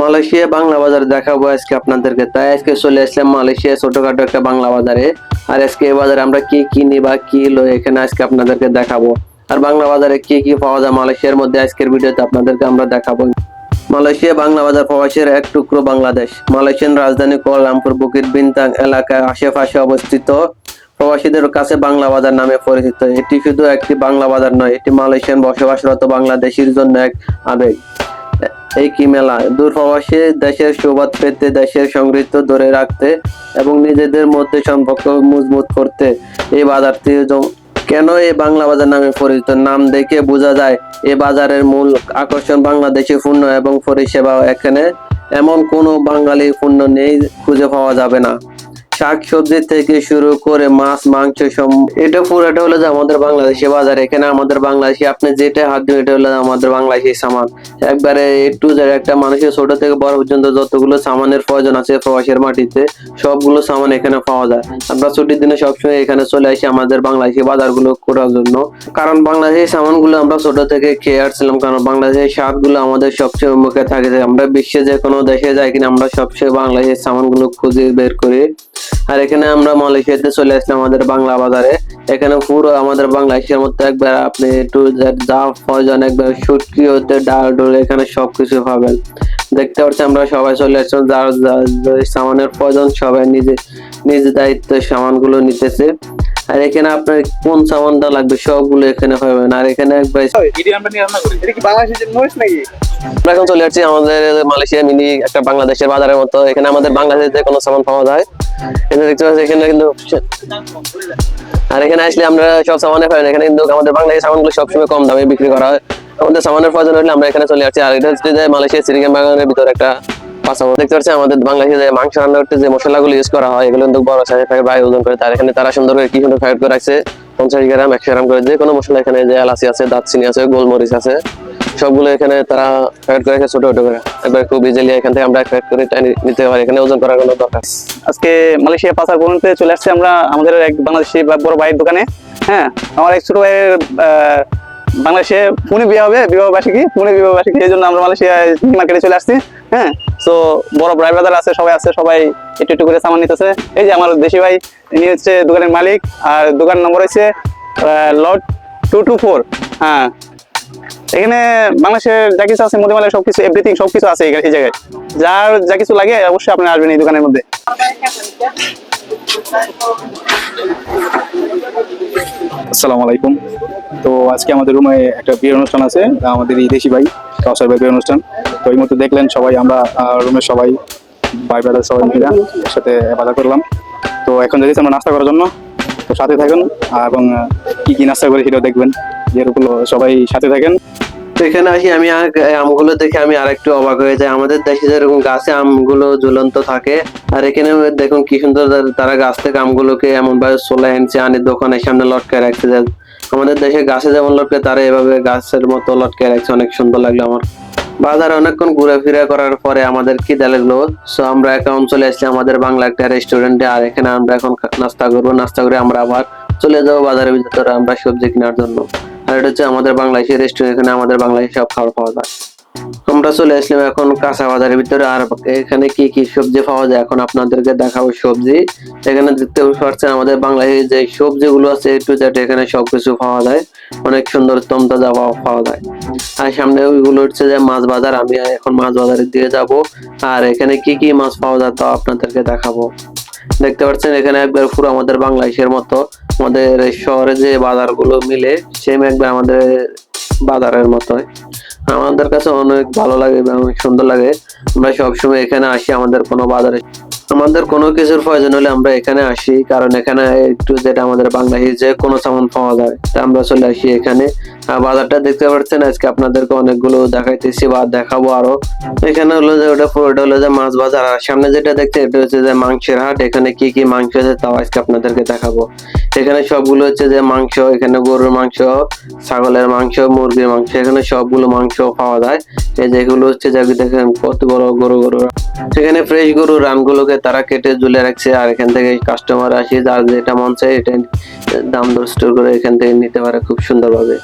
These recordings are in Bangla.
মালয়েশিয়া বাংলা বাজার দেখাবো আজকে আপনাদেরকে। তাই আজকে চলে আসলাম মালয়েশিয়া ছোটখাটো একটা বাংলা বাজারে। আর আজকে এই বাজারে আমরা কি কিনি বা কি লই এখানে আজকে আপনাদেরকে দেখাবো। আর বাংলা বাজারে কি কি পাওয়া যায় মালয়েশিয়ার মধ্যে আজকের ভিডিওতে আপনাদেরকে আমরা দেখাবো। মালয়েশিয়া বাংলা বাজার প্রবাসীর এক টুকরো বাংলাদেশ। মালয়েশিয়ান রাজধানী কুয়ালালামপুর বুকির বিনতাং এলাকার আশেপাশে অবস্থিত। প্রবাসীদের কাছে বাংলা বাজার নামে পরিচিত। এটি শুধু একটি বাংলা বাজার নয়, এটি মালয়েশিয়ান বসবাসরত বাংলাদেশির জন্য এক আবেগ। এই কি মেলা? দূরপ্রবাসী দেশের সুবাদ পেতে দেশের সংগৃহীত ধরে রাখতে এবং নিজেদের মধ্যে সম্পর্ক মজবুত করতে। এই বাজারটি কেন এই বাংলা বাজার নামে পরিচিত? নাম দেখে বোঝা যায়, এ বাজারের মূল আকর্ষণ বাংলাদেশি পণ্য এবং পরিষেবা এখানে এমন কোনো বাঙালি পণ্য নেই, খুঁজে পাওয়া যাবে না। শাক সবজি থেকে শুরু করে মাছ, মাংস এটা পুরোটা হলো যে আমাদের বাংলাদেশি বাজার। এখানে আমাদের বাংলাদেশে আপনি যেটা হাত দিন এটা হলো আমাদের বাংলাদেশি সামান। একবারে একটু একটা মানুষের ছোট থেকে বড় পর্যন্ত যতগুলো সামানের প্রয়োজন আছে প্রবাসের মাটিতে, সবগুলো সামান এখানে পাওয়া যায়। আমরা ছুটির দিনে সবসময় এখানে চলে আসি আমাদের বাংলাদেশি বাজারগুলো করার জন্য। কারণ বাংলাদেশি সামানগুলো আমরা ছোট থেকে খেয়ে আসছিলাম, কারণ বাংলাদেশের স্বাদগুলো আমাদের সবচেয়ে মুখে থাকে আমরা বিশ্বে যে কোনো দেশে যাই কিনা, আমরা সবচেয়ে বাংলাদেশের সামানগুলো খুঁজে বের করি। আর এখানে আমরা মালয়েশিয়াতে চলে আসলাম আমাদের বাংলা বাজারে। এখানে পুরো আমাদের বাংলাদেশের মধ্যে একবার আপনি একটু যা- প্রয়োজন একবার সুটকি হতে ডাল ডোল এখানে সবকিছু পাবেন। দেখতে পাচ্ছি আমরা সবাই চলে আসছি যার সামানের প্রয়োজন সবাই নিজে, নিজ দায়িত্বে সামানগুলো নিতেছে। আর এখানে আপনার কোন সামানটা লাগবে সবগুলো এখানে পাবেন আর এখানে একবার আমরা এখন চলে আমাদের মালয়েশিয়া মিনি একটা বাংলাদেশের বাজারের মতো। এখানে আমাদের বাংলাদেশে কোনো সামান পাওয়া যায়। এখানে দেখতে পাচ্ছি এখানে কিন্তু আর এখানে আসলে আমরা সব সামানে পাই না। এখানে কিন্তু আমাদের বাংলাদেশের সামানগুলো সবসময় কম দামে বিক্রি করা হয়। আমাদের সামানের প্রয়োজন হলে আমরা এখানে চলে যাচ্ছি আর এটা হচ্ছে যে মালয়েশিয়া সিরিগান বাগানের ভিতরে একটা দেখতে পাচ্ছি আমাদের বাংলাদেশে যে মাংস রান্না করতে যে মশলাগুলো ইউজ করা হয়, এগুলো কিন্তু বড় সাইজের ওজন করে তার। এখানে তারা সুন্দর করে কি সুন্দর করে রাখছে, পঞ্চাশ গ্রাম, একশো গ্রাম করে। যে কোনো মশলা এখানে যে এলাচি আছে আছে, গোলমরিচ আছে, সবগুলো এখানে তারা করে ছোট ছোট করে। একবার খুব ইজিলি এখান থেকে আমরা করে নিতে পারি। এখানে ওজন করার কোনো দরকার আজকে মালয়েশিয়া পাচার চলে আসছে আমরা আমাদের এক বাংলাদেশি বড় ভাইয়ের দোকানে। হ্যাঁ আমার এক ছোট ভাইয়ের বাংলাদেশে পুনে বিয়ে হবে বিবাহ বার্ষিকী পুনে বিবাহ বার্ষিকী এই জন্য আমরা মালয়েশিয়া মার্কেটে চলে আসছি। হ্যাঁ তো বড় ভাই ব্রাদার আছে, সবাই আছে, সবাই একটু একটু করে সামান নিতেছে। এই যে আমার দেশি ভাই, ইনি হচ্ছে দোকানের মালিক, আর দোকান নম্বর হচ্ছে লট টু টু ফোর হ্যাঁ। এখানে বাংলাদেশের যা কিছু আছে মোটামুটি সবকিছু এভরিথিং সবকিছু আছে এই জায়গায়। যার যা কিছু লাগে, অবশ্যই আপনি আসবেন এই দোকানের মধ্যে। আসসালামু আলাইকুম। তো আজকে আমাদের রুমে একটা বিয়ের অনুষ্ঠান আছে, আমাদের এই দেশি ভাই কাউসার ভাই বিয়ের অনুষ্ঠান। তো এই মধ্যে দেখলেন সবাই, আমরা রুমের সবাই, ভাই ব্রাদার সবাই মিলে একসাথে বাজার করলাম। তো এখন যাচ্ছি আমরা নাস্তা করার জন্য। তো সাথে থাকুন এবং কি কি নাস্তা করি সেটাও দেখবেন। যেগুলো সবাই সাথে থাকেন। এখানে আসি, আমি আমগুলো দেখে আমি আরেকটু অবাক হয়ে যাই। আমাদের দেশে যেরকম গাছে আমগুলো ঝুলন্ত থাকে, আর এখানে দেখুন কি সুন্দর তারা- গাছ থেকে আমগুলোকে এমন ভাবে সোলা এনছে, আনি দোকানের সামনে লটকে রাখছে। যে আমাদের দেশে গাছে যেমন লটকে, তারা এভাবে গাছের মতো লটকে রাখছে। অনেক সুন্দর লাগল আমার। বাজারে অনেকক্ষণ ঘুরে করার পরে আমাদের খিদে লাগল সো আমরা এখন চলে আসছি আমাদের বাংলা একটা রেস্টুরেন্টে আর এখানে আমরা এখন নাস্তা করব। নাস্তা করে আমরা আবার চলে যাব বাজারের ভিতরে, আমরা সবজি কেনার জন্য। আর এটা হচ্ছে আমাদের বাংলাদেশের রেস্টুরেন্ট এখানে আমাদের বাংলাদেশে সব খাবার পাওয়া যায়। আমরা চলে আসলাম এখন কাঁচা বাজারের ভিতরে। আর এখানে কি কি সবজি পাওয়া যায় এখন আপনাদেরকে দেখাবো সবজি। এখানে দেখতে পাচ্ছেন আমাদের বাংলাদেশি যে সবজিগুলো আছে একটু যেটা এখানে সবকিছু পাওয়া যায়। অনেক সুন্দর তমতাজা পাওয়া যায়। আর সামনে ওইগুলো হচ্ছে যে মাছ বাজার। আমি এখন মাছ বাজারের দিকে যাব। আর এখানে কি কি মাছ পাওয়া যায় তা আপনাদেরকে দেখাবো। দেখতে পাচ্ছেন এখানে একবার পুরো আমাদের বাংলাদেশের মতো আমাদের শহরে যে বাজারগুলো মিলে সেম একবার আমাদের বাজারের মতোই। আমাদের কাছে অনেক ভালো লাগে এবং অনেক সুন্দর লাগে। আমরা সবসময় এখানে আসি আমাদের কোনো বাজারে। আমাদের কোনো কিছুর প্রয়োজন হলে আমরা এখানে আসি, কারণ এখানে একটু যেটা আমাদের বাংলাদেশে যে কোনো সামান পাওয়া যায়। তা আমরা চলে আসি এখানে। বাজারটা দেখতে পাচ্ছেন, আজকে আপনাদেরকে অনেকগুলো দেখাইতেছি বা দেখাবো আরও। এখানে হলো যে, ওটা পুরোটা হলো যে মাছ বাজার। আর সামনে যেটা দেখতে, এটা হচ্ছে যে মাংসের হাট। এখানে কি কি মাংস আছে তাও আজকে আপনাদেরকে দেখাবো। এখানে সবগুলো হচ্ছে যে মাংস, এখানে গরুর মাংস, ছাগলের মাংস, মুরগির মাংস, এখানে সবগুলো মাংস পাওয়া যায়। এই যেগুলো হচ্ছে যে দেখেন, কত বড়, গরু গরু। সেখানে ফ্রেশ গরু রানগুলোকে তারা কেটে ঝুলে রাখছে আর এখান থেকে কাস্টমার আসে, যার যেটা মন চায় এটা দাম দর স্টোর করে এখান থেকে নিতে পারে খুব সুন্দরভাবে।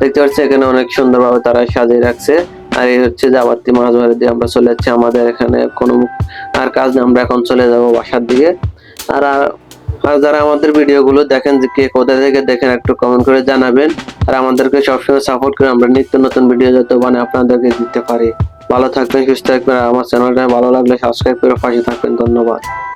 দেখতে পাচ্ছি এখানে অনেক সুন্দরভাবে তারা সাজিয়ে রাখছে। আর এই হচ্ছে যাবাতি মাছ ধরে দিয়ে আমরা চলে যাচ্ছি আমাদের এখানে কোনো আর কাজ আমরা এখন চলে যাব বাসার দিকে। আর আর- যারা আমাদের ভিডিওগুলো দেখেন যে কে কোথা থেকে দেখেন, একটু কমেন্ট করে জানাবেন। আর আমাদেরকে সবসময় সাপোর্ট করে আমরা নিত্য নতুন ভিডিও যত মানে আপনাদেরকে দিতে পারি। ভালো থাকবেন, সুস্থ থাকবেন আমার চ্যানেলটা ভালো লাগলে সাবস্ক্রাইব করে পাশে থাকবেন। ধন্যবাদ।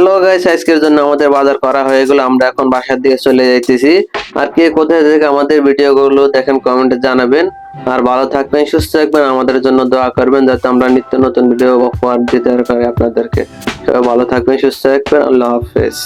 হ্যালো গাইস আজকের জন্য আমাদের বাজার করা হয়ে গেল। আমরা এখন বাসার দিকে চলে যাইতেছি। আর কে কোথায় থেকে আমাদের ভিডিওগুলো দেখেন কমেন্টে জানাবেন। আর ভালো থাকবেন, সুস্থ থাকবেন, আমাদের জন্য দোয়া করবেন, যাতে আমরা নিত্য নতুন ভিডিও উপহার দিতে পারি আপনাদেরকে। সবাই ভালো থাকবেন, সুস্থ থাকবেন, আল্লাহ হাফেজ।